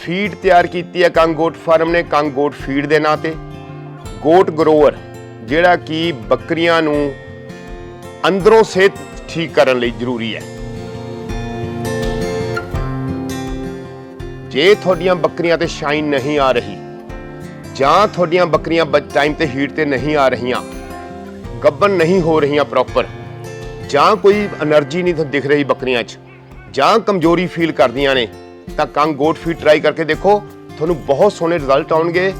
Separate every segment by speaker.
Speaker 1: Feed ਤਿਆਰ ਕੀਤੀ ਹੈ ਕੰਗੋਟ ਫਾਰਮ ਨੇ ਕੰਗੋਟ ਫੀਡ ਦੇ ਨਾਂ ਤੇ। ਗੋਟ ਗਰੋਵਰ, ਜਿਹੜਾ ਕਿ ਬੱਕਰੀਆਂ ਨੂੰ ਅੰਦਰੋਂ ਸਿਹਤ ਠੀਕ ਕਰਨ ਲਈ ਜ਼ਰੂਰੀ ਹੈ। ਜੇ ਤੁਹਾਡੀਆਂ ਬੱਕਰੀਆਂ ਤੇ ਸ਼ਾਈਨ ਨਹੀਂ ਆ ਰਹੀ, ਜਾਂ ਤੁਹਾਡੀਆਂ ਬੱਕਰੀਆਂ ਟਾਈਮ ਤੇ ਹੀਟ ਤੇ ਨਹੀਂ ਆ ਰਹੀਆਂ ਗੱਬਨ ਨਹੀਂ ਹੋ ਰਹੀਆਂ ਪ੍ਰੋਪਰ, ਜਾਂ ਕੋਈ એનર્ਜੀ ਨਹੀਂ ਦਿਖ ਰਹੀ ਬੱਕਰੀਆਂ 'ਚ, ਜਾਂ ਕਮਜ਼ੋਰੀ ਫੀਲ ਕਰਦੀਆਂ ਨੇ ਤਾਂ ਕੰਗ ਗੋਟ ਫੀਡ ਟਰਾਈ ਕਰਕੇ ਦੇਖੋ। ਤੁਹਾਨੂੰ ਬਹੁਤ ਸੋਹਣੇ ਰਿਜ਼ਲਟ ਆਉਣਗੇ।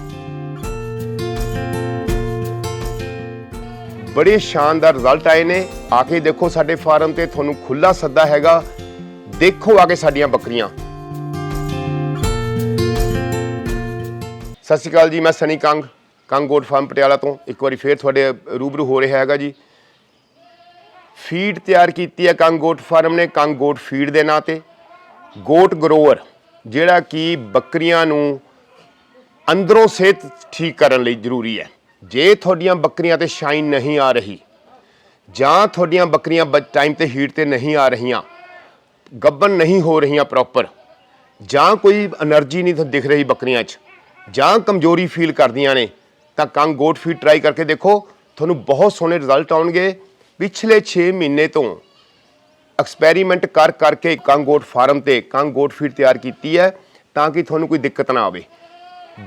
Speaker 1: ਬੜੇ ਸ਼ਾਨਦਾਰ ਰਿਜ਼ਲਟ ਆਏ ਨੇ। ਆ ਕੇ ਦੇਖੋ ਸਾਡੇ ਫਾਰਮ ਤੇ ਤੁਹਾਨੂੰ ਖੁੱਲਾ ਸੱਦਾ ਹੈਗਾ। ਦੇਖੋ ਆ ਕੇ ਸਾਡੀਆਂ ਬੱਕਰੀਆਂ। ਸਤਿ ਸ਼੍ਰੀ ਅਕਾਲ ਜੀ, ਮੈਂ ਸਨੀ ਕੰਗ ਕੰਗ ਗੋਟ ਫਾਰਮ ਪਟਿਆਲਾ ਤੋਂ। ਇੱਕ ਵਾਰੀ ਫੇਰ ਤੁਹਾਡੇ ਰੂਬਰੂ ਹੋ ਰਿਹਾ ਹੈਗਾ ਜੀ। ਫੀਡ ਤਿਆਰ ਕੀਤੀ ਹੈ ਕੰਗ ਗੋਟ ਫਾਰਮ ਨੇ, ਕੰਗ ਗੋਟ ਫੀਡ ਦੇ ਨਾਂ ਤੇ। ਗੋਟ ਗਰੋਵਰ, ਜਿਹੜਾ ਕਿ ਬੱਕਰੀਆਂ ਨੂੰ ਅੰਦਰੋਂ ਸਿਹਤ ਠੀਕ ਕਰਨ ਲਈ ਜ਼ਰੂਰੀ ਹੈ। ਜੇ ਤੁਹਾਡੀਆਂ ਬੱਕਰੀਆਂ ਤੇ ਸ਼ਾਈਨ ਨਹੀਂ ਆ ਰਹੀ, ਜਾਂ ਤੁਹਾਡੀਆਂ ਬੱਕਰੀਆਂ ਟਾਈਮ ਤੇ ਹੀਟ ਤੇ ਨਹੀਂ ਆ ਰਹੀਆਂ ਗੱਬਨ ਨਹੀਂ ਹੋ ਰਹੀਆਂ ਪ੍ਰੋਪਰ, ਜਾਂ ਕੋਈ એનર્ਜੀ ਨਹੀਂ ਦਿਖ ਰਹੀ ਬੱਕਰੀਆਂ 'ਚ, ਜਾਂ ਕਮਜ਼ੋਰੀ ਫੀਲ ਕਰਦੀਆਂ ਨੇ, ਤਾਂ ਕੰਗ ਗੋਟ ਫੀਡ ਟਰਾਈ ਕਰਕੇ ਦੇਖੋ। ਤੁਹਾਨੂੰ ਬਹੁਤ ਸੋਹਣੇ ਰਿਜ਼ਲਟ ਆਉਣਗੇ। ਪਿਛਲੇ 6 ਮਹੀਨੇ ਤੋਂ ਐਕਸਪੈਰੀਮੈਂਟ ਕਰ ਕਰਕੇ ਕੰਗ ਗੋਟ ਫਾਰਮ ਤੇ ਕੰਗ ਗੋਟ ਫੀਡ ਤਿਆਰ ਕੀਤੀ ਹੈ ਤਾਂ ਕਿ ਤੁਹਾਨੂੰ ਕੋਈ ਦਿੱਕਤ ਨਾ ਆਵੇ।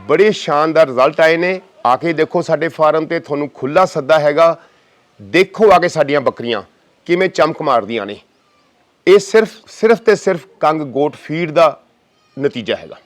Speaker 1: ਬੜੇ ਸ਼ਾਨਦਾਰ ਰਿਜ਼ਲਟ ਆਏ ਨੇ। ਆ ਕੇ ਦੇਖੋ ਸਾਡੇ ਫਾਰਮ ਤੇ ਤੁਹਾਨੂੰ ਖੁੱਲਾ ਸੱਦਾ ਹੈਗਾ। ਦੇਖੋ ਆ ਕੇ ਸਾਡੀਆਂ ਬੱਕਰੀਆਂ ਕਿਵੇਂ ਚਮਕ ਮਾਰਦੀਆਂ ਨੇ। ਇਹ ਸਿਰਫ ਸਿਰਫ ਤੇ ਸਿਰਫ ਕੰਗ ਗੋਟ ਫੀਡ ਦਾ ਨਤੀਜਾ ਹੈਗਾ।